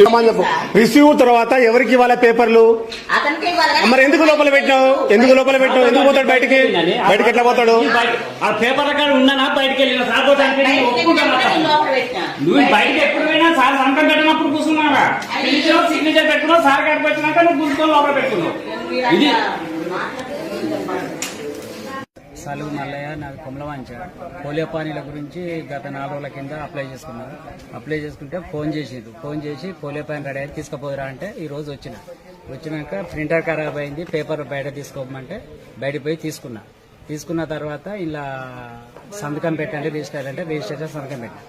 చెప్పు. రిసీవ్ తర్వాత ఎవరికి ఇవ్వాలి పేపర్లు? మరి ఎందుకు లోపల పెట్టినావు? ఎందుకు లోపల పెట్టినావు? ఎందుకు పోతాడు బయటికి? బయటికి ఎట్లా పోతాడు? ఆ పేపర్ అక్కడ ఉన్నానా? బయటికి వెళ్ళిన? సార్. నువ్వు బయటకి ఎప్పుడు పోయినా సార్ సంతకం పెట్టినప్పుడు కూర్చున్నావా? సిగ్నేచర్ పెట్టుకున్నావు సార్ కాడికి వచ్చినాక నువ్వు కూర్చొని లోపల పెట్టుకున్నావు. ఇది. సలువు మల్లయ్య నాకు కొమలవాంచ. పోలియో పానీల గురించి గత నాలుగు రోజుల కింద అప్లై చేసుకున్నాను. అప్లై చేసుకుంటే ఫోన్ చేసిండు ఫోన్ చేసి పోలియో పాని రెడీ అయితే తీసుకుపోదురా అంటే ఈ రోజు వచ్చిన. వచ్చినాక ప్రింటర్ ఖరాబ్ అయింది పేపర్ బయట తీసుకోమంటే బయటకు పోయి తీసుకున్నా. తీసుకున్న తర్వాత ఇలా సంతకం పెట్టండి రిజిస్టర్ అంటే రిజిస్ట్రేషన్ సంతకం పెట్టాను.